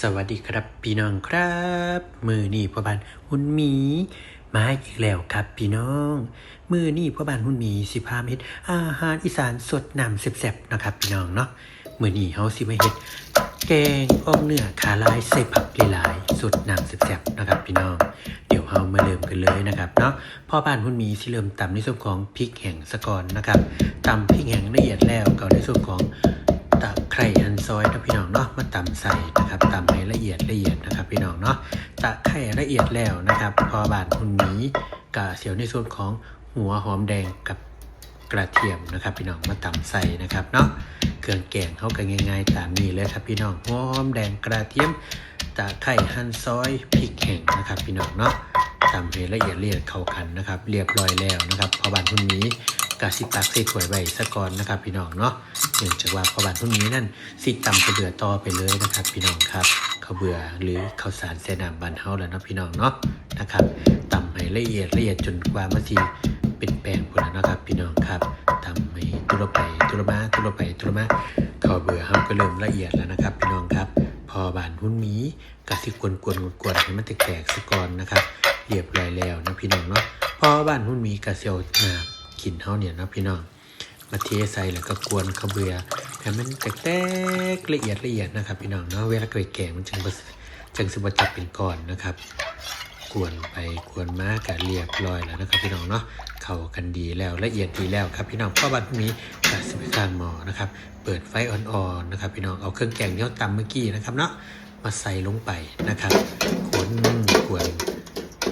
สวัสดีครับพี่น้องครับ มือนี่พ่อบ้านหุ่นหมีมาอีกแล้วครับพี่น้อง มือนี่พ่อบ้านหุ่นหมีสิพามาเฮ็ดอาหารอีสานสดนำแซ่บๆนะครับ พี่น้องเนาะมือนี่เฮาสิมาเฮ็ดแกงอ่อมเนื้อขาลายใส่ผักหลายๆสดนำแซ่บๆนะครับ พี่น้อง เดี๋ยวเฮามาเริ่มกันเลยนะครับเนาะพ่อบ้านหุ่นหมีสิเริ่มตำในส่วนของพริกแห้งสะก่อนนะครับตำพริกแห้งละเอียดแล้วก็ในส่วนของ ตะไคร่หั่นซอยนะพี่น้องเนาะมาตำใส่นะครับตำให้ละเอียดละเอียดนะครับพี่น้องเนาะตะไคร่ละเอียดแล้วนะครับ พอบานคุณหมีกะเสียวในส่วนของหัวหอมแดงกับกระเทียมนะครับ พี่น้องมาตำใส่นะครับเนาะเครื่องแกงเขากันง่ายๆตามนี้เลยครับพี่น้องหัวหอมแดงกระเทียมตะไคร่หั่นซอยพริกแห้งนะครับ พี่น้องเนาะตำให้ละเอียดละเอียดเข้ากันนะครับ เรียบร้อยแล้วนะครับ พอบานคุณหมีกะสิตักใส่ถ้วยไว้ซะกอนนะครับ พี่น้องเนาะ เนื่องจากว่าพอบานพวกนี้นั่นสิตำกระเบือต่อไปเลยนะครับ พี่น้องครับข้าวเบื่อหรือข้าวสารเสนามบานเฮาแล้วเนาะพี่น้องเนาะนะครับตำให้ละเอียดละเอียดจนกว่ามันสิเป็นแป้งพุ่นแล้วเนะครับ พี่น้องครับตำให้ตุลไปตุลมาตุลไปตุลมาข้าวเบื่อเฮาก็เริ่มละเอียดแล้วนะครับ พี่น้องครับ พอบานหุ้นมีกะสิกวนกวนกวนให้มันแตกๆสะก่อนนะครับเรียบร้อยแล้วนะพี่น้องเนาะพอบ้านหุ้นมีกะเซียวน้ำกินเฮาเนี่ยนะพี่น้อง มาเทใส่แล้วก็กวนข้าวเบือให้มันแตกๆละเอียดละเอียดนะครับ พี่น้องเนาะเวลาเกิดแกงมันจึงจึงสิบจับเป็นก้อนนะครับ กวนไปกวนมากะเรียบร้อยแล้วนะครับ พี่น้องเนาะเข้ากันดีแล้วละเอียดดีแล้วครับ พี่น้องพ่อบ้านพวกนี้กะสิบข้างหมอนะครับ เปิดไฟอ่อนๆนะครับ พี่น้องเอาเครื่องแกงที่เราตำเมื่อกี้นะครับเนาะมาใส่ลงไปนะครับคนกวน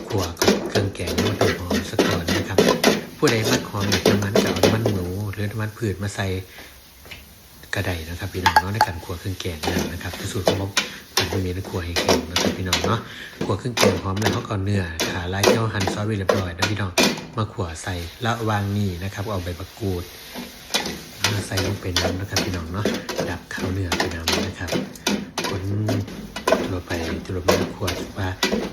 ขัวกับเครื่องแกงให้มันหอมสักก่อนนะครับ ผู้ใด มันพืชมาใส่กระไดนะครับพี่น้องเนาะในการขัวเครื่องแกงนะครับที่สูตรของผมมันจะมีในขัวให้แข็งนะครับพี่น้องเนาะขัวเครื่องแกงหอมแล้วเขาก็เนื้อขาลายที่เขาหั่นซอยไว้เรียบร้อยนะพี่น้องมาขัวใส่ละวางนี่นะครับเอาใบมะกรูดมาใส่ลงไปน้ำนะครับพี่น้องเนาะดับข้าวเนื้อไปน้ำนะครับคนตัวไปตัวมาขวดว่า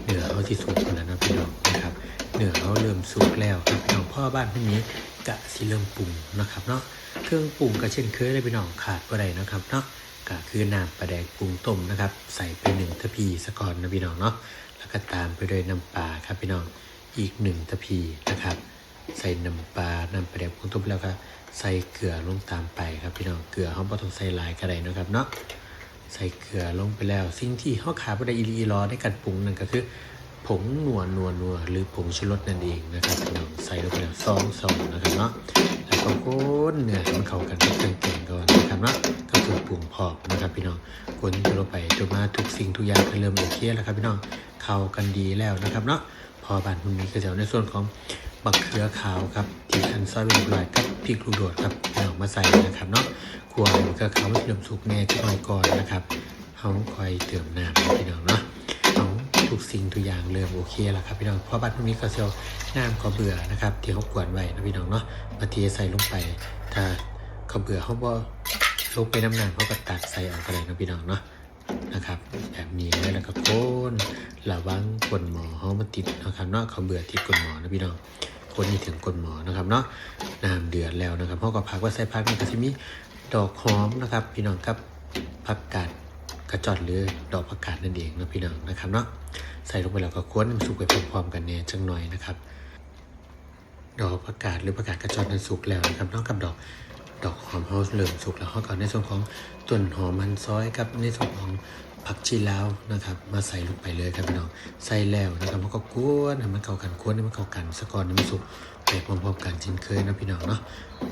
เนื้อเขาที่สุกแล้วนะพี่น้องนะครับเนื้อเขาเริ่มสุกแล้วครับพี่น้องพ่อบ้านที่นี้ กะสิเริ่มปรุงนะครับเนาะเครื่องปรุงก็เช่นเคยเลยพี่น้องขาดบ่ได้นะครับเนาะก็คือน้ำปลาแดกปรุงต้มนะครับ ใส่ไปหนึ่งทะพีสะก่อนนะพี่น้องเนาะแล้วก็ตามไปด้วยน้ำปลาครับพี่น้องอีกหนึ่งทะพีนะครับ ใส่น้ำปลาน้ำปลาแดกปรุงต้มแล้วก็ใส่เกลือลงตามไปครับพี่น้องเกลือเขาบ่ต้องใส่ลายก็ได้นะครับเนาะใส่เกลือลงไปแล้ว สิ่งที่เขาขาดไปได้อีหลีอีรอในการปรุงนั่นก็คือ ผงนัวนัวนัวหรือผงชูรสนั่นเองนะครับพี่น้องใส่ลงไปแล้วซองซองนะครับเนาะแล้วก็คนเนื้อมันเข้ากันกับเครื่องแกงก่อนนะครับเนาะก็คือปรุงพอมนะครับพี่น้องคนตัวลงไปตัวมาทุกสิ่งทุกอย่างก็เริ่มโอเคแล้วครับพี่น้องเข้ากันดีแล้วนะครับเนาะพอบานคุณมีก็จะเอาในส่วนของบักเขือขาวครับที่ทันซอยเป็นลอยกับพริกลูกโดดครับพี่น้องมาใส่นะครับเนาะคั่วให้บักเขือขาวมันเริ่มสุกแน่ที่น้อยก่อนนะครับเขาคอยเติมน้ำนะพี่น้องเนาะ ทุกสิ่งทุกอย่างเริ่มโอเคแล้วครับพี่น้องเพราะบัตรพวกนี้ก็เซลน้ำก็เบื่อนะครับที่เขากวนไว้นะพี่น้องเนาะมาเทใส่ลงไป ถ้าเขาเบื่อเขาบ่ลงไปน้ำหน้ำเขาก็ตักใส่ออกก็ได้นะพี่น้องเนาะนะครับแบบนี้เลยแล้วก็โคนระวังกลหมอเขามาติดนะครับเนาะเขาเบื่อติดกลหมอนะพี่น้องคนนี้ถึงกลหมอนะครับเนาะน้ำเดือดแล้วนะครับเขาก็พักว่าใส่พักนี่ก็จะมีดอกหอมนะครับ พี่น้องครับผักกาด กระจอดหรือดอกผักกาดนั่นเองนะพี่น้องนะครับเนาะใส่ลงไปแล้วก็ควนให้มันสุกไปพร้อมๆกันเนี่ยจังหน่อยนะครับ ดอกผักกาดหรือผักกาดกระจอดนั้นสุกแล้วนะครับนอกกับดอกดอกหอมเฮาเริ่มสุกแล้วเขาก็ในส่วนของต้นหอมมันซอยกับในส่วนของผักชีลาวนะครับ มาใส่ลงไปเลยครับพี่น้องใส่แล้วนะครับมันก็กวนให้มันเข้ากันกวนให้มันเข้ากันสะก่อนให้มันสุกไปพร้อมๆกันเช่นเคยนะพี่น้องเนาะ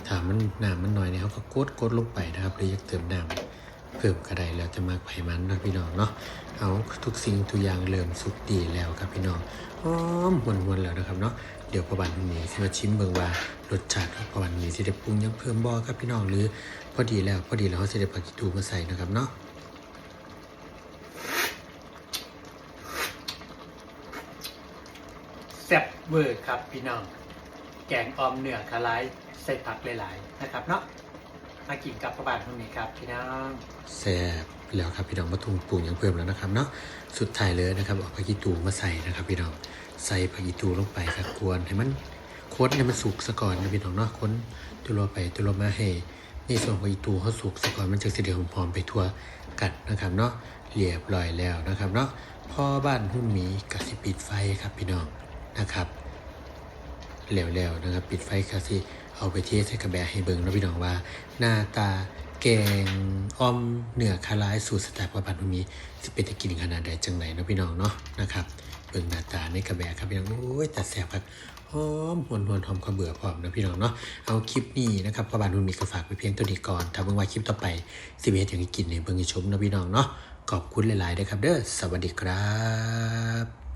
ถ้ามันน้ำมันหน้อยเนี่ยเขาก็กดกดลงไปนะครับหรืออยากเติมน้ำ เพิ่มกระไดแล้วจะมากไผมันนะพี่น้องเนาะเอาทุกสิ่งทุกอย่างเริ่มสุกดีแล้วครับพี่น้องหอมหวนๆแล้วนะครับเนาะเดี๋ยวประวันนี้สิมาชิมเบิ่งว่ารสชาติของประวันนี้สิได้ปรุงยังเพิ่มบ่ครับพี่น้องหรือ พอดีแล้วพอดีแล้วเขาสิได้ผักกีตูมาใส่นะครับเนาะแซ่บเวอร์ครับพี่น้อง แกงออมเนื้อคาไลใส่ผักหลาย ๆ นะครับเนาะ มากินกับประบาทตรงนี้ครับพี่น้องแซ่บแล้วครับพี่น้องมาทุงปรุงยังเพิ่มแล้วนะครับเนาะสุดท้ายเลยนะครับเอาผักกีตูมาใส่นะครับ พี่น้องใส่ผักกีตูลงไปครับกวนให้มันค้นให้มันสุกซะก่อนนะพี่น้องเนาะค้นตัวลงไปตัวมาให้ในส่วนของอีตูเขาสุกสะก่อนมันจะสิเดียหอมๆไปทั่วกันนะครับเนาะเรียบร้อยแล้วนะครับเนาะพ่อบ้านหุ้นหมีกับสิปิดไฟครับพี่น้องนะครับแล้วๆนะครับ ปิดไฟครับสิ เอาไปเทใส่กระแบะให้เบิงแล้วพี่น้องว่า หน้าตาแกงอ้อมเนื้อคาร้ายสูตรสไตล์พ่อบ้านหุ้นหมีสิเป็นตะกินขนาดใดจังไหนนะพี่น้องเนาะนะครับเบิ่งหน้าตาในกระแบครับพี่น้องโอ้ยแต่แซ่บครับหอมหวนหวนหอมข้าเบื่อพร้อมนะพี่น้องเนาะเอาคลิปนี้นะครับพระบาทนุนมีก็ฝากไปเพียงตัวนี้ก่อนถ้าเบิ่งว่าคลิปต่อไปสิเวทอย่างที่กินในเบิ่งชมนะพี่น้องเนาะขอบคุณหลายๆนะครับเด้อสวัสดีครับ